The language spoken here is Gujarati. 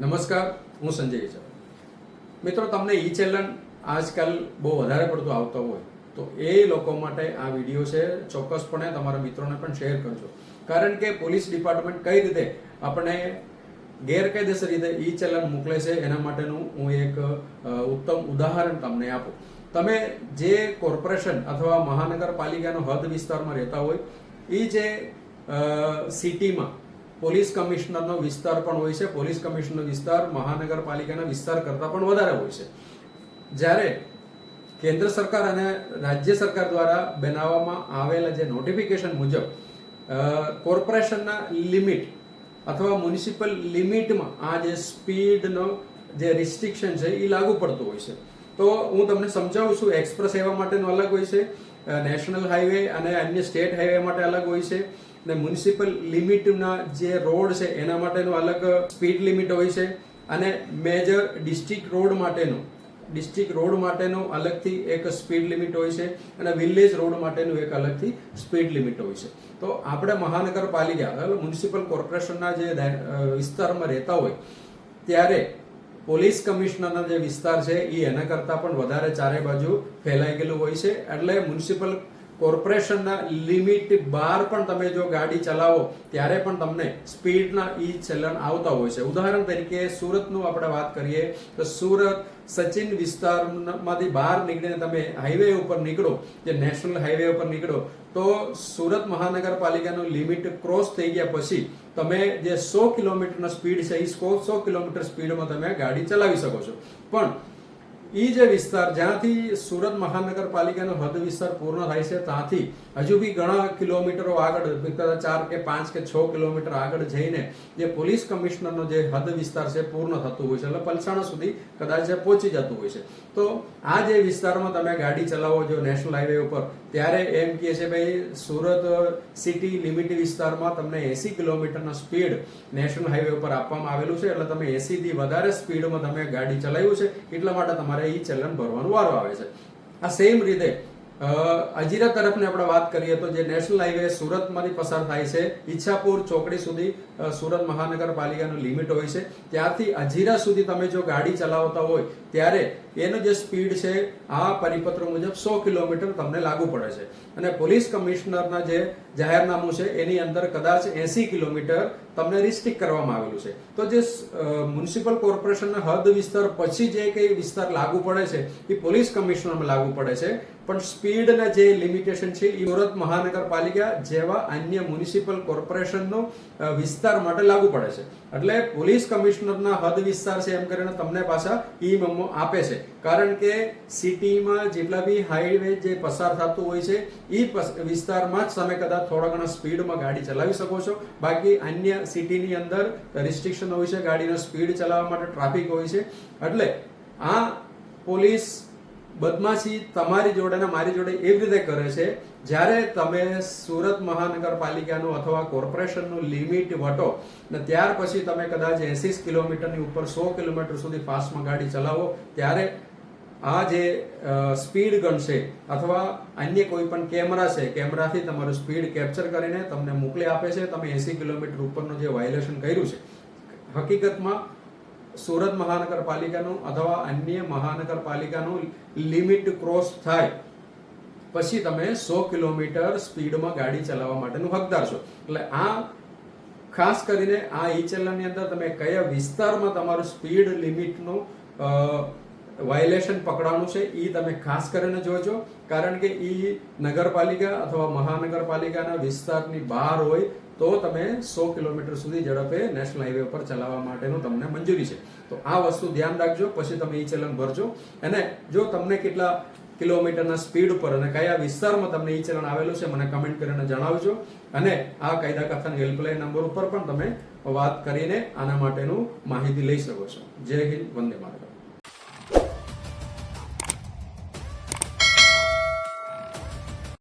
નમસ્કાર, હું સંજય છે મિત્રો, તમને ઈ ચેલન આજકાલ બહુ વધારે પડતું આવતો હોય, તો એ લોકો માટે આ વીડિયો છે, ચોક્કસપણે તમારા મિત્રોને પણ શેર કરજો. કારણ કે પોલીસ ડિપાર્ટમેન્ટ કઈ રીતે આપણે ગેરકાયદેસર રીતે ઈ ચેલન મોકલે છે, એના માટેનું હું એક ઉત્તમ ઉદાહરણ તમને આપું. તમે જે કોર્પોરેશન અથવા મહાનગરપાલિકાનો હદ વિસ્તારમાં રહેતા હોય એ જે સિટીમાં પોલીસ કમિશનરનો વિસ્તાર પણ હોય છે. પોલીસ કમિશનરનો વિસ્તાર મહાનગરપાલિકાના વિસ્તાર કરતાં પણ વધારે હોય છે. જ્યારે કેન્દ્ર સરકાર અને રાજ્ય સરકાર દ્વારા બનાવવામાં આવેલા જે નોટિફિકેશન મુજબ કોર્પોરેશનના લિમિટ અથવા મ્યુનિસિપલ લિમિટમાં આ જે સ્પીડનો જે રિસ્ટ્રિક્શન છે એ લાગુ પડતું હોય છે. તો હું તમને સમજાવું છું એક્સપ્રેસ એવા માટેનું અલગ હોય છે. નેશનલ હાઈવે અને અન્ય સ્ટેટ હાઈવે માટે અલગ હોય છે. ને મ્યુનિસિપલ લિમિટના જે રોડ છે, એના માટેનું અલગ સ્પીડ લિમિટ હોય છે અને મેજર ડિસ્ટ્રિક્ટ રોડ માટેનું. ડિસ્ટ્રિક્ટ રોડ માટેનું અલગથી એક સ્પીડ લિમિટ હોય છે અને વિલેજ રોડ માટેનું એક અલગથી સ્પીડ લિમિટ હોય છે. તો આપણે મહાનગરપાલિકા મ્યુનિસિપલ કોર્પોરેશનના જે વિસ્તારમાં રહેતા હોય, ત્યારે પોલીસ કમિશનરના જે વિસ્તાર છે એ એના કરતાં પણ વધારે ચારે બાજુ ફેલાઈ ગયેલું હોય છે. એટલે મ્યુનિસિપલ કોર્પોરેશનના લિમિટ બહાર પણ તમે જો ગાડી ચલાવો, ત્યારે પણ તમને સ્પીડના ઈ ચલણ આવતા હોય છે. ઉદાહરણ તરીકે સુરતનું આપણે વાત કરીએ, તો સુરત સચિન વિસ્તારમાંથી બહાર નીકળીને તમે હાઈવે ઉપર નીકળો, જે નેશનલ હાઈવે ઉપર નીકળો, તો સુરત મહાનગરપાલિકાનું લિમિટ ક્રોસ થઈ ગયા પછી તમે જે સો કિલોમીટરનો સ્પીડ છે એ સો કિલોમીટર સ્પીડમાં તમે ગાડી ચલાવી શકો છો. પણ ઈ જે વિસ્તાર, જ્યાંથી સુરત મહાનગરપાલિકાનો હદ વિસ્તાર પૂર્ણ થાય છે, ત્યાંથી હજુ બી ઘણા કિલોમીટરો આગળ ચાર કે પાંચ કે છ કિલોમીટર આગળ જઈને જે પોલીસ કમિશનરનો જે હદ વિસ્તાર છે, પૂર્ણ થતું હોય છે, એટલે પલસાણા સુધી કદાચ પહોંચી જતું હોય છે. તો આ જે વિસ્તારમાં તમે ગાડી ચલાવો છો નેશનલ હાઈવે ઉપર, ત્યારે એમ કહે છે, ભાઈ, સુરત સિટી લિમિટ વિસ્તારમાં તમને એસી કિલોમીટરના સ્પીડ નેશનલ હાઈવે ઉપર આપવામાં આવેલું છે, એટલે તમે એસી થી વધારે સ્પીડમાં તમે ગાડી ચલાવ્યું છે, એટલા માટે તમારે ઈ ચલણ ભરવાનો વારો આવે છે. આ સેમ રીતે અજીરા અજીરા તરફની આપણે વાત કરીએ તો જે નેશનલ હાઈવે સુરતમાંથી પસાર થાય છે, ઈચ્છાપુર ચોકડી સુધી સુરત મહાનગરપાલિકાનું લિમિટ હોય છે. ત્યારથી અજીરા સુધી તમે જો ગાડી ચલાવતા હોય, ત્યારે એનો જે સ્પીડ છે, આ પરિપત્ર મુજબ સો કિલોમીટર તમને લાગુ પડે છે. અને પોલીસ કમિશનરના જે જાહેરનામું છે, એની અંદર કદાચ એસી કિલોમીટર તમને રિસ્ટ્રિક્ટ કરવામાં આવેલું છે. તો જે મ્યુનિસિપલ કોર્પોરેશનના હદ વિસ્તાર પછી જે કંઈ વિસ્તાર લાગુ પડે છે, એ પોલીસ કમિશનરમાં લાગુ પડે છે. પણ સ્પીડના જે લિમિટેશન છે, એ સુરત મહાનગરપાલિકા જેવા અન્ય મ્યુનિસિપલ કોર્પોરેશનનો વિસ્તાર માટે લાગુ પડે છે. એટલે પોલીસ કમિશનરના હદ વિસ્તાર છે, એમ કરીને તમને પાછા ઈ મેમો આપે છે. કારણ કે સિટીમાં જેટલા બી હાઈવે જે પસાર થતું હોય છે એ વિસ્તારમાં જ તમે કદાચ થોડા ઘણા સ્પીડમાં ગાડી ચલાવી શકો છો. બાકી અન્ય સિટીની અંદર રિસ્ટ્રિક્શન હોય છે, ગાડીનો સ્પીડ ચલાવવા માટે ટ્રાફિક હોય છે. એટલે આ પોલીસ બદમાશી તમારી જોડે ને મારી જોડે એવી રીતે કરે છે, જ્યારે તમે સુરત મહાનગરપાલિકાનું અથવા કોર્પોરેશનનું લિમિટ વટો ને ત્યાર પછી તમે કદાચ એસી કિલોમીટરની ઉપર સો કિલોમીટર સુધી ફાસ્ટમાં ગાડી ચલાવો, ત્યારે આ જે સ્પીડ ગન છે અથવા અન્ય કોઈ પણ કેમેરા છે, કેમેરાથી તમારું સ્પીડ કેપ્ચર કરીને તમને મોકલી આપે છે, તમે એસી કિલોમીટર ઉપરનું જે વાયોલેશન કર્યું છે. હકીકતમાં સુરત મહાનગરપાલિકાનું અથવા અન્ય મહાનગરપાલિકાનું લિમિટ ક્રોસ થાય, પછી તમે સો કિલોમીટર સ્પીડમાં ગાડી ચલાવવા માટેનું હકદાર છો. એટલે આ, ખાસ કરીને આ ઈ ચલણની અંદર તમે કયા વિસ્તારમાં તમારું સ્પીડ લિમિટનું વાયોલેશન પકડવાનું છે એ તમે ખાસ કરીને જોજો. કારણ કે એ નગરપાલિકા અથવા મહાનગરપાલિકાના વિસ્તારની બહાર હોય તો તમે સો કિલોમીટર સુધી ઝડપે નેશનલ હાઈવે ઉપર ચલાવવા માટેનું તમને મંજૂરી છે. તો આ વસ્તુ ધ્યાન રાખજો, પછી તમે ઈ ચલણ ભરજો. અને જો તમને કેટલા કિલોમીટરના સ્પીડ ઉપર અને કયા વિસ્તારમાં તમને ઈ ચલણ આવેલું છે, મને કમેન્ટ કરીને જણાવજો. અને આ કાયદા કથન હેલ્પલાઇન નંબર ઉપર પણ તમે વાત કરીને આના માટેનું માહિતી લઈ શકો છો. જય હિન્દ, વંદે માતરમ.